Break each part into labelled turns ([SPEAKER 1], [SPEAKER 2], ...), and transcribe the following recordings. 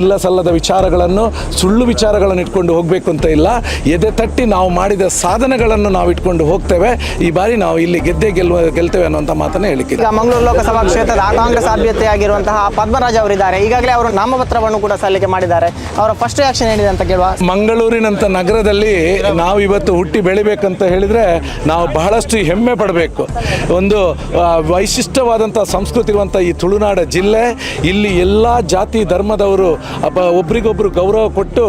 [SPEAKER 1] ಇಲ್ಲ ಸಲ್ಲದ ವಿಚಾರಗಳನ್ನು ಸುಳ್ಳು ವಿಚಾರಗಳನ್ನು ಇಟ್ಕೊಂಡು ಹೋಗಬೇಕು ಅಂತ ಇಲ್ಲ. ಎದೆ ತಟ್ಟಿ ನಾವು ಮಾಡಿದ ಸಾಧನೆಗಳನ್ನು ನಾವು ಇಟ್ಕೊಂಡು ಹೋಗ್ತೇವೆ. ಈ ಬಾರಿ ನಾವು ಇಲ್ಲಿ ಗೆದ್ದೆ ಗೆಲ್ಲುವ ಗೆಲ್ತೇವೆ ಅನ್ನುವಂಥ ಮಾತನ್ನು ಹೇಳಿಕೆ
[SPEAKER 2] ಈಗ ಮಂಗಳೂರು ಲೋಕಸಭಾ ಕ್ಷೇತ್ರದ ಕಾಂಗ್ರೆಸ್ ಅಭ್ಯರ್ಥಿಯಾಗಿರುವಂತಹ ಪದ್ಮರಾಜ್ ಅವರಿದ್ದಾರೆ. ಈಗಾಗಲೇ ಅವರು ನಾಮಪತ್ರವನ್ನು ಕೂಡ ಸಲ್ಲಿಕೆ ಮಾಡಿದ್ದಾರೆ. ಅವರ ಫಸ್ಟ್ ರಿಯಾಕ್ಷನ್ ಏನಿದೆ ಅಂತ ಕೇಳುವ?
[SPEAKER 1] ಮಂಗಳೂರಿನಂಥ ನಗರದಲ್ಲಿ ನಾವು ಇವತ್ತು ಹುಟ್ಟಿ ಬೆಳಿಬೇಕಂತ ಹೇಳಿದರೆ ನಾವು ಬಹಳಷ್ಟು ಹೆಮ್ಮೆ ಪಡಬೇಕು. ಒಂದು ವೈಶಿಷ್ಟ್ಯವಾದಂಥ ಸಂಸ್ಕೃತಿ ಇರುವಂಥ ಈ ತುಳುನಾಡ ಜಿಲ್ಲೆ ಇಲ್ಲಿ ಎಲ್ಲ ಜಾತಿ ಧರ್ಮದವರು ಅಪ ಒಬ್ರಿಗೊಬ್ರು ಗೌರವ ಕೊಟ್ಟು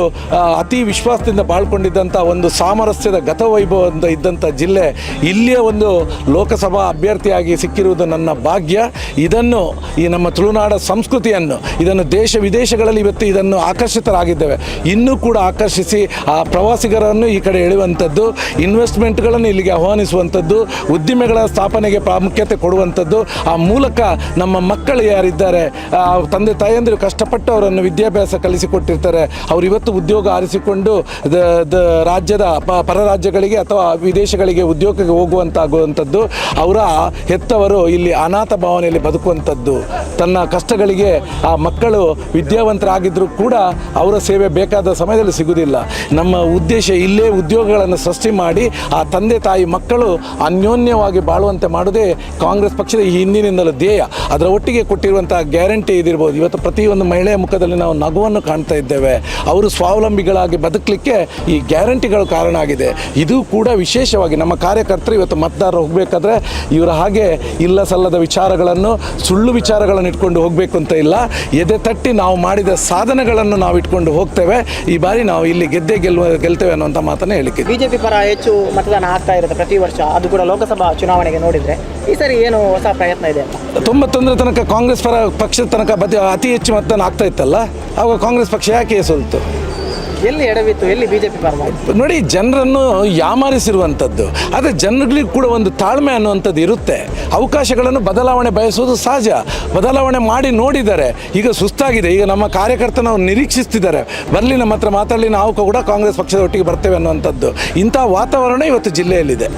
[SPEAKER 1] ಅತಿ ವಿಶ್ವಾಸದಿಂದ ಬಾಳ್ಕೊಂಡಿದ್ದಂಥ ಒಂದು ಸಾಮರಸ್ಯದ ಗತವೈಭವದಿಂದ ಇದ್ದಂಥ ಜಿಲ್ಲೆ ಇಲ್ಲಿಯ ಒಂದು ಲೋಕಸಭಾ ಅಭ್ಯರ್ಥಿಯಾಗಿ ಸಿಕ್ಕಿರುವುದು ನನ್ನ ಭಾಗ್ಯ. ಇದನ್ನು ಈ ನಮ್ಮ ತುಳುನಾಡ ಸಂಸ್ಕೃತಿಯನ್ನು, ಇದನ್ನು ದೇಶ ವಿದೇಶಗಳಲ್ಲಿ ಇವತ್ತು ಇದನ್ನು ಆಕರ್ಷಿತರಾಗಿದ್ದೇವೆ. ಇನ್ನೂ ಕೂಡ ಆಕರ್ಷಿಸಿ ಆ ಪ್ರವಾಸಿಗರನ್ನು ಈ ಕಡೆ ಎಳೆಯುವಂಥದ್ದು, ಇನ್ವೆಸ್ಟ್ಮೆಂಟ್ಗಳನ್ನು ಇಲ್ಲಿಗೆ ಆಹ್ವಾನಿಸುವಂಥದ್ದು, ಉದ್ದಿಮೆಗಳ ಸ್ಥಾಪನೆಗೆ ಪ್ರಾಮುಖ್ಯತೆ ಕೊಡುವಂಥದ್ದು, ಆ ಮೂಲಕ ನಮ್ಮ ಮಕ್ಕಳು ಯಾರಿದ್ದಾರೆ ತಂದೆ ತಾಯಂದಿರು ಕಷ್ಟಪಟ್ಟು ಅವರನ್ನು ವಿದ್ಯಾಭ್ಯಾಸ ಕಲಿಸಿಕೊಟ್ಟಿರ್ತಾರೆ. ಅವರು ಇವತ್ತು ಉದ್ಯೋಗ ಆರಿಸಿಕೊಂಡು ದ- ರಾಜ್ಯದ ಪರ ರಾಜ್ಯಗಳಿಗೆ ಅಥವಾ ವಿದೇಶಗಳಿಗೆ ಉದ್ಯೋಗಕ್ಕೆ ಹೋಗುವಂತಾಗುವಂಥದ್ದು, ಅವರ ಹೆತ್ತವರು ಇಲ್ಲಿ ಅನಾಥ ಭಾವನೆಯಲ್ಲಿ ಬದುಕುವಂಥದ್ದು. ತನ್ನ ಕಷ್ಟಗಳಿಗೆ ಆ ಮಕ್ಕಳು ವಿದ್ಯಾವಂತರಾಗಿದ್ದರೂ ಕೂಡ ಅವರ ಸೇವೆ ಬೇಕಾದ ಸಮಯದಲ್ಲಿ ಸಿಗುವುದಿಲ್ಲ. ನಮ್ಮ ಉದ್ದೇಶ ಇಲ್ಲೇ ಉದ್ಯೋಗಗಳನ್ನು ಸೃಷ್ಟಿ ಮಾಡಿ ಆ ತಂದೆ ತಾಯಿ ಮಕ್ಕಳು ಅನ್ಯೋನ್ಯವಾಗಿ ಬಾಳುವಂತೆ ಮಾಡೋದೇ ಕಾಂಗ್ರೆಸ್ ಪಕ್ಷದ ಈ ಹಿಂದಿನಿಂದಲೂ ಧ್ಯೇಯ. ಅದರ ಒಟ್ಟಿಗೆ ಕೊಟ್ಟಿರುವಂಥ ಗ್ಯಾರಂಟಿ ಇದಿರ್ಬೋದು. ಇವತ್ತು ಪ್ರತಿಯೊಂದು ಮಹಿಳೆಯ ಮುಖದಲ್ಲಿ ನಾವು ನಗುವನ್ನು ಕಾಣ್ತಾ ಇದ್ದೇವೆ. ಅವರು ಸ್ವಾವಲಂಬಿಗಳಾಗಿ ಬದುಕಲಿಕ್ಕೆ ಈ ಗ್ಯಾರಂಟಿಗಳು ಕಾರಣ ಆಗಿದೆ. ಇದು ಕೂಡ ವಿಶೇಷವಾಗಿ ನಮ್ಮ ಕಾರ್ಯಕರ್ತರು ಇವತ್ತು ಮತದಾರರು ಹೋಗಬೇಕಾದ್ರೆ ಇವರ ಹಾಗೆ ಇಲ್ಲ ಸಲ್ಲದ ವಿಚಾರಗಳನ್ನು, ಸುಳ್ಳು ವಿಚಾರಗಳನ್ನು ಇಟ್ಕೊಂಡು ಹೋಗಬೇಕು ಅಂತ ಇಲ್ಲ. ಎದೆ ತಟ್ಟಿ ನಾವು ಮಾಡಿದ ಸಾಧನೆಗಳನ್ನು ನಾವು ಇಟ್ಕೊಂಡು ಹೋಗ್ತೇವೆ. ಈ ಬಾರಿ ನಾವು ಇಲ್ಲಿ ಗೆದ್ದೆ ಗೆಲ್ಲುವ ಗೆಲ್ತೇವೆ ಅನ್ನುವಂಥ ಮಾತನ್ನು ಹೇಳಿಕೆ
[SPEAKER 2] ಬಿಜೆಪಿ ಪರ ಹೆಚ್ಚು ಮತದಾನ ಆಗ್ತಾ ಇರುತ್ತೆ ಪ್ರತಿ ವರ್ಷ. ಅದು ಕೂಡ ಲೋಕಸಭಾ ಚುನಾವಣೆಗೆ ನೋಡಿದ್ರೆ. ಈ ಸರಿ ಏನು ಹೊಸ ಪ್ರಯತ್ನ ಇದೆ ತುಂಬ
[SPEAKER 1] ತೊಂದರೆ ತನಕ ಕಾಂಗ್ರೆಸ್ ಪರ ಪಕ್ಷದ ತನಕ ಬದಿ ಅತಿ ಹೆಚ್ಚು ಮತದಾನ ಆಗ್ತಾ ಇತ್ತಲ್ಲ, ಆವಾಗ ಕಾಂಗ್ರೆಸ್ ಪಕ್ಷ ಯಾಕೆ ಸೋಲ್ತು?
[SPEAKER 2] ಎಲ್ಲಿ ಎಡವಿತ್ತು ಎಲ್ಲಿ ಬಿಜೆಪಿ ಪರವಾಗಿ
[SPEAKER 1] ನೋಡಿ ಜನರನ್ನು ಯಾಮಾರಿಸಿರುವಂಥದ್ದು ಆದರೆ ಜನಗಳಿಗೆ ಕೂಡ ಒಂದು ತಾಳ್ಮೆ ಅನ್ನುವಂಥದ್ದು ಇರುತ್ತೆ. ಅವಕಾಶಗಳನ್ನು ಬದಲಾವಣೆ ಬಯಸೋದು ಸಹಜ. ಬದಲಾವಣೆ ಮಾಡಿ ನೋಡಿದ್ದಾರೆ ಈಗ ಸುಸ್ತಾಗಿದೆ. ಈಗ ನಮ್ಮ ಕಾರ್ಯಕರ್ತನ ನಿರೀಕ್ಷಿಸ್ತಿದ್ದಾರೆ. ಬರಲಿ ನಮ್ಮ ಹತ್ರ ಮಾತಾಡಲಿ ನಾವು ಕೂಡ ಕಾಂಗ್ರೆಸ್ ಪಕ್ಷದ ಒಟ್ಟಿಗೆ ಬರ್ತೇವೆ ಅನ್ನುವಂಥದ್ದು. ಇಂಥ ವಾತಾವರಣ ಇವತ್ತು ಜಿಲ್ಲೆಯಲ್ಲಿದೆ.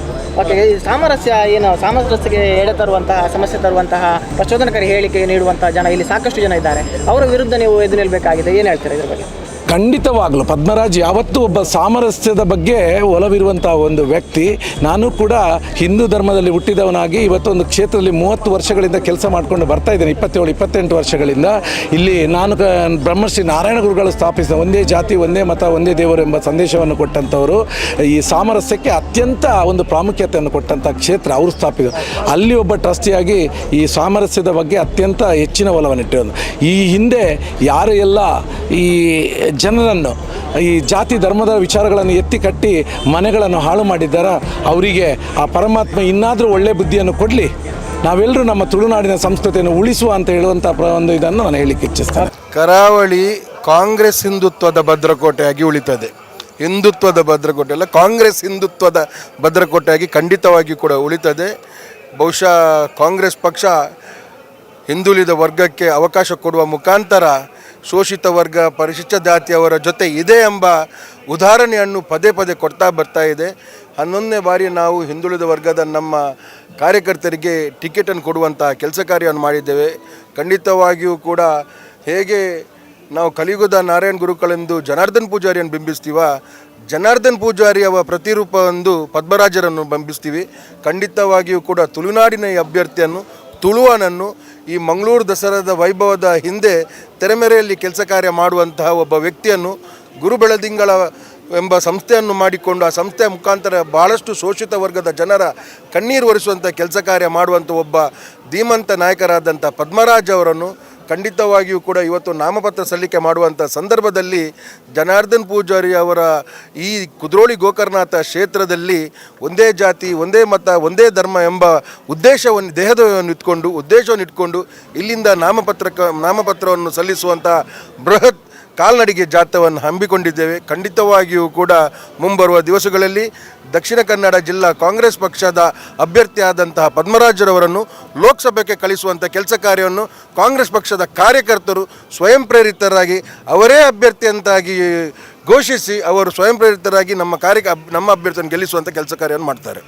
[SPEAKER 2] ಓಕೆ ಈ ಸಾಮರಸ್ಯ ಏನು ಸಾಮರಸ್ಯಕ್ಕೆ ಎಡೆ ತರುವಂತಹ ಸಮಸ್ಯೆ ತರುವಂತಹ ಪ್ರಚೋದನಕಾರಿ ಹೇಳಿಕೆ ನೀಡುವಂತಹ ಜನ ಇಲ್ಲಿ ಸಾಕಷ್ಟು ಜನ ಇದ್ದಾರೆ. ಅವರ ವಿರುದ್ಧ ನೀವು ಎದು ನಿಲ್ಬೇಕಾಗಿದೆ. ಏನು ಹೇಳ್ತೀರಾ ಇದ್ರ ಬಗ್ಗೆ?
[SPEAKER 1] ಖಂಡಿತವಾಗಲು ಪದ್ಮರಾಜ್ ಯಾವತ್ತೂ ಒಬ್ಬ ಸಾಮರಸ್ಯದ ಬಗ್ಗೆ ಒಲವಿರುವಂಥ ಒಂದು ವ್ಯಕ್ತಿ. ನಾನು ಕೂಡ ಹಿಂದೂ ಧರ್ಮದಲ್ಲಿ ಹುಟ್ಟಿದವನಾಗಿ ಇವತ್ತೊಂದು ಕ್ಷೇತ್ರದಲ್ಲಿ ಮೂವತ್ತು ವರ್ಷಗಳಿಂದ ಕೆಲಸ ಮಾಡಿಕೊಂಡು ಬರ್ತಾ ಇದ್ದೇನೆ, ಇಪ್ಪತ್ತೇಳು, ಇಪ್ಪತ್ತೆಂಟು ವರ್ಷಗಳಿಂದ. ಇಲ್ಲಿ ನಾನು ಬ್ರಹ್ಮಶ್ರೀ ನಾರಾಯಣ ಗುರುಗಳು ಸ್ಥಾಪಿಸಿದ ಒಂದೇ ಜಾತಿ, ಒಂದೇ ಮತ, ಒಂದೇ ದೇವರು ಎಂಬ ಸಂದೇಶವನ್ನು ಕೊಟ್ಟಂಥವರು. ಈ ಸಾಮರಸ್ಯಕ್ಕೆ ಅತ್ಯಂತ ಒಂದು ಪ್ರಾಮುಖ್ಯತೆಯನ್ನು ಕೊಟ್ಟಂಥ ಕ್ಷೇತ್ರ ಅವರು ಸ್ಥಾಪಿಸಿದರು ಅಲ್ಲಿ ಒಬ್ಬ ಟ್ರಸ್ಟಿಯಾಗಿ ಈ ಸಾಮರಸ್ಯದ ಬಗ್ಗೆ ಅತ್ಯಂತ ಹೆಚ್ಚಿನ ಒಲವನ್ನು ಒಲವನ್ನಿಟ್ಟಿರೋದು ಈ ಹಿಂದೆ ಯಾರು ಎಲ್ಲ ಈ ಜನರನ್ನು ಈ ಜಾತಿ ಧರ್ಮದ ವಿಚಾರಗಳನ್ನು ಎತ್ತಿ ಕಟ್ಟಿ ಮನೆಗಳನ್ನು ಹಾಳು ಮಾಡಿದ್ದಾರ, ಅವರಿಗೆ ಆ ಪರಮಾತ್ಮ ಇನ್ನಾದರೂ ಒಳ್ಳೆ ಬುದ್ಧಿಯನ್ನು ಕೊಡಲಿ. ನಾವೆಲ್ಲರೂ ನಮ್ಮ ತುಳುನಾಡಿನ ಸಂಸ್ಕೃತಿಯನ್ನು ಉಳಿಸುವ ಅಂತ ಹೇಳುವಂಥ ಒಂದು ಇದನ್ನು ನಾನು ಹೇಳಿಕ್ಕೆ ಇಚ್ಛಿಸ್ತೇನೆ.
[SPEAKER 3] ಕರಾವಳಿ ಕಾಂಗ್ರೆಸ್ ಹಿಂದುತ್ವದ ಭದ್ರಕೋಟೆಯಾಗಿ ಉಳಿತದೆ. ಹಿಂದುತ್ವದ ಭದ್ರಕೋಟೆ ಅಲ್ಲ, ಕಾಂಗ್ರೆಸ್ ಹಿಂದುತ್ವದ ಭದ್ರಕೋಟೆಯಾಗಿ ಖಂಡಿತವಾಗಿ ಕೂಡ ಉಳಿತದೆ. ಬಹುಶಃ ಕಾಂಗ್ರೆಸ್ ಪಕ್ಷ ಹಿಂದುಳಿದ ವರ್ಗಕ್ಕೆ ಅವಕಾಶ ಕೊಡುವ ಮುಖಾಂತರ ಶೋಷಿತ ವರ್ಗ, ಪರಿಶಿಷ್ಟ ಜಾತಿಯವರ ಜೊತೆ ಇದೆ ಎಂಬ ಉದಾಹರಣೆಯನ್ನು ಪದೇ ಪದೇ ಕೊಡ್ತಾ ಬರ್ತಾ ಇದೆ. ಹನ್ನೊಂದನೇ ಬಾರಿ ನಾವು ಹಿಂದುಳಿದ ವರ್ಗದ ನಮ್ಮ ಕಾರ್ಯಕರ್ತರಿಗೆ ಟಿಕೆಟನ್ನು ಕೊಡುವಂತಹ ಕೆಲಸ ಕಾರ್ಯವನ್ನು ಮಾಡಿದ್ದೇವೆ. ಖಂಡಿತವಾಗಿಯೂ ಕೂಡ ಹೇಗೆ ನಾವು ಕಲಿಯುಗದ ನಾರಾಯಣ ಗುರುಗಳೆಂದು ಜನಾರ್ದನ್ ಪೂಜಾರಿಯನ್ನು ಬಿಂಬಿಸ್ತೀವ, ಜನಾರ್ದನ್ ಪೂಜಾರಿಯವ ಪ್ರತಿರೂಪವೆಂದು ಪದ್ಮರಾಜರನ್ನು ಬಿಂಬಿಸ್ತೀವಿ. ಖಂಡಿತವಾಗಿಯೂ ಕೂಡ ತುಳುನಾಡಿನ ಅಭ್ಯರ್ಥಿಯನ್ನು ತುಳುವನನ್ನು ಈ ಮಂಗಳೂರು ದಸರಾದ ವೈಭವದ ಹಿಂದೆ ತೆರೆಮೆರೆಯಲ್ಲಿ ಕೆಲಸ ಕಾರ್ಯ ಮಾಡುವಂತಹ ಒಬ್ಬ ವ್ಯಕ್ತಿಯನ್ನು ಗುರು ಬೆಳದಿಂಗಳ ಎಂಬ ಸಂಸ್ಥೆಯನ್ನು ಮಾಡಿಕೊಂಡು ಆ ಸಂಸ್ಥೆಯ ಮುಖಾಂತರ ಭಾಳಷ್ಟು ಶೋಷಿತ ವರ್ಗದ ಜನರ ಕಣ್ಣೀರು ಒರೆಸುವಂಥ ಕೆಲಸ ಕಾರ್ಯ ಮಾಡುವಂಥ ಒಬ್ಬ ಧೀಮಂತ ನಾಯಕರಾದಂಥ ಪದ್ಮರಾಜ್ ಅವರನ್ನು ಖಂಡಿತವಾಗಿಯೂ ಕೂಡ ಇವತ್ತು ನಾಮಪತ್ರ ಸಲ್ಲಿಕೆ ಮಾಡುವಂಥ ಸಂದರ್ಭದಲ್ಲಿ ಜನಾರ್ದನ್ ಪೂಜಾರಿ ಅವರ ಈ ಕುದ್ರೋಳಿ ಗೋಕರ್ನಾಥ ಕ್ಷೇತ್ರದಲ್ಲಿ ಒಂದೇ ಜಾತಿ, ಒಂದೇ ಮತ, ಒಂದೇ ಧರ್ಮ ಎಂಬ ಉದ್ದೇಶವನ್ನು, ದೇಹದವನ್ನು ಇಟ್ಕೊಂಡು, ಉದ್ದೇಶವನ್ನು ಇಟ್ಕೊಂಡು ಇಲ್ಲಿಂದ ನಾಮಪತ್ರ ನಾಮಪತ್ರವನ್ನು ಸಲ್ಲಿಸುವಂಥ ಬೃಹತ್ ಕಾಲ್ನಡಿಗೆ ಜಾಥಾವನ್ನು ಹಮ್ಮಿಕೊಂಡಿದ್ದೇವೆ. ಖಂಡಿತವಾಗಿಯೂ ಕೂಡ ಮುಂಬರುವ ದಿವಸಗಳಲ್ಲಿ ದಕ್ಷಿಣ ಕನ್ನಡ ಜಿಲ್ಲಾ ಕಾಂಗ್ರೆಸ್ ಪಕ್ಷದ ಅಭ್ಯರ್ಥಿಯಾದಂತಹ ಪದ್ಮರಾಜರವರನ್ನು ಲೋಕಸಭೆಗೆ ಕಳಿಸುವಂಥ ಕೆಲಸ ಕಾರ್ಯವನ್ನು ಕಾಂಗ್ರೆಸ್ ಪಕ್ಷದ ಕಾರ್ಯಕರ್ತರು ಸ್ವಯಂ ಪ್ರೇರಿತರಾಗಿ ಅವರೇ ಅಭ್ಯರ್ಥಿಯಂತಾಗಿ ಘೋಷಿಸಿ ಅವರು ಸ್ವಯಂ ಪ್ರೇರಿತರಾಗಿ ನಮ್ಮ ಕಾರ್ಯ ನಮ್ಮ ಅಭ್ಯರ್ಥಿಯನ್ನು ಗೆಲ್ಲಿಸುವಂಥ ಕೆಲಸ ಕಾರ್ಯವನ್ನು ಮಾಡ್ತಾರೆ.